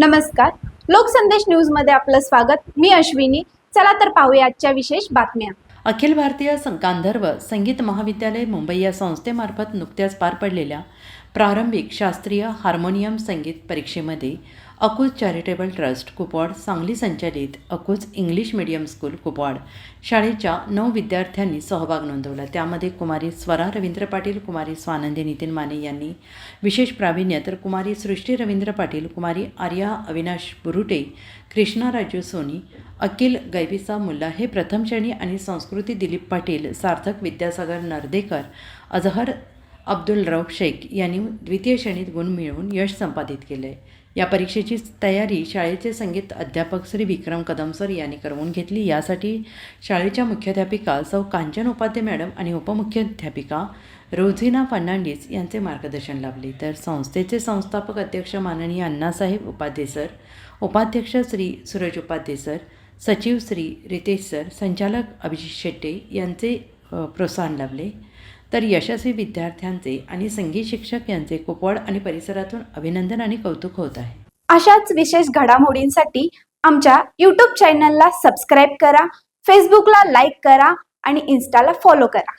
नमस्कार. लोकसंदेश न्यूजमध्ये आपलं स्वागत. मी अश्विनी. चला तर पाहूया आजच्या विशेष बातम्या. अखिल भारतीय गांधर्व संगीत महाविद्यालय मुंबई या संस्थेमार्फत नुकत्याच पार पडलेल्या प्रारंभिक शास्त्रीय हार्मोनियम संगीत परीक्षेमध्ये अकुज चॅरिटेबल ट्रस्ट कुपवाड सांगली संचालित Akuj English medium school Kupwad शाळेच्या नऊ विद्यार्थ्यांनी सहभाग नोंदवला. त्यामध्ये कुमारी स्वरा रवींद्र पाटील कुमारी स्वानंदी नितीन माने यांनी विशेष प्रावीण्य तर कुमारी सृष्टी रवींद्र पाटील कुमारी आर्या अविनाश बुरुटे कृष्णा राजू सोनी अकिल गैबिसा मुल्ला हे प्रथम श्रेणी आणि संस्कृती दिलीप पाटील सार्थक विद्यासागर नर्देकर अजहर अब्दुल रौफ शेख यांनी द्वितीय श्रेणीत गुण मिळवून यश संपादित केले या परीक्षेची तयारी शाळेचे संगीत अध्यापक श्री विक्रम कदम सर यांनी करवून घेतली. यासाठी शाळेच्या मुख्याध्यापिका सौ कांचन उपाध्ये मॅडम आणि उपमुख्याध्यापिका रोझिना फर्नांडिस यांचे मार्गदर्शन लाभले. तर संस्थेचे संस्थापक अध्यक्ष माननीय अण्णासाहेब उपाध्ये सर उपाध्यक्ष श्री सूरज उपाध्ये सर सचिव श्री रितेश सर संचालक अभिजित शेट्टे यांचे प्रोत्साहन लाभले. तर यशस्वी विद्यार्थ्यांचे आणि संगीत शिक्षक यांचे कुपवाड आणि परिसरातून अभिनंदन आणि कौतुक होत आहे. अशाच विशेष घडामोडींसाठी आमच्या यूट्यूब चॅनलला सबस्क्राईब करा फेसबुकला लाईक करा आणि इन्स्टाला फॉलो करा.